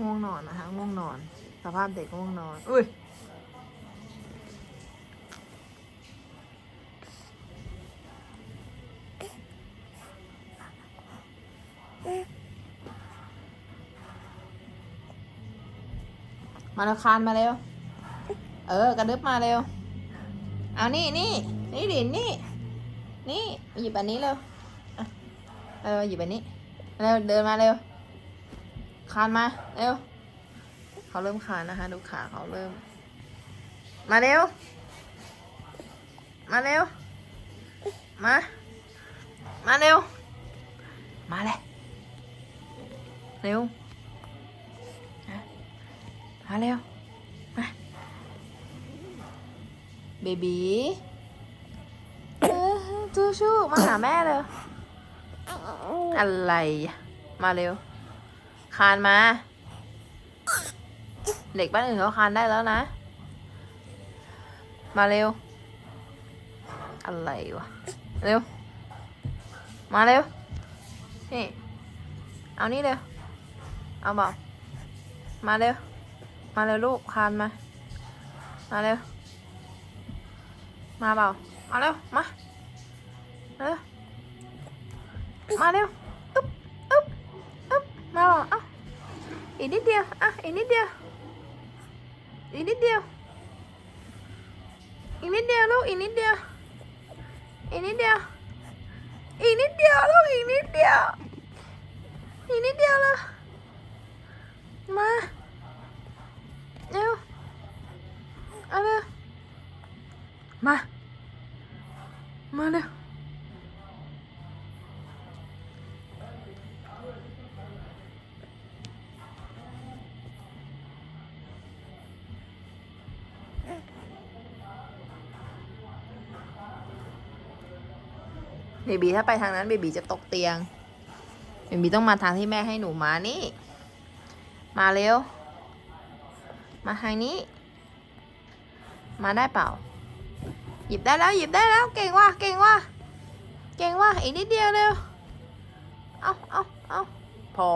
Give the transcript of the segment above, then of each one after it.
ง่วงนอนนะคะง่วงนอน สภาพเด็กง่วงนอน อุ้ยมาแล้วคานมาเร็ว เออกระดึบมาเร็ว เอานี่นี่นี่ดินนี่ นี่หยิบอันนี้เร็วอะเร็วหยิบอันนี้เร็วเดินมาเร็ว คานมา เร็ว เขาเริ่มคานนะคะ ดูขาเขาเริ่ม มาเร็ว มาเร็ว มา มาเร็ว มาเลยเร็ว มาเร็ว มา เบบีเออจูชูมาหาแม่เลยอะไร มาเร็ว คานมา เด็กบ้านอื่นเขาคานได้แล้วนะ มาเร็ว อะไรวะ เร็ว มาเร็ว นี่ เอานี่เร็ว เอาบอก มาเร็ว มาเร็วลูกคานมา มาเร็ว มาเปล่ามาเร็ว มา เร็ว มาเร็ว อึ๊บ อึ๊บ อึ๊บ มาเปล่าเอ้า อีกนิดเดียวอะอีกนิดเดียวอีกนิดเดียวอี เบบีถ้าไปทางนั้นเบบีจะตกเตียงเบบีต้องมาทางที่แม่ให้หนูมานี่ มาเร็ว มาทางนี้ มาได้เปล่า หยิบได้แล้วหยิบได้แล้ว เก่งว่ะเก่งว่ะเก่งว่ะอีกนิดเดียวเร็ว เอาเอาเอาพอ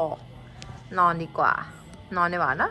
นอนดีกว่า นอนดีกว่านะ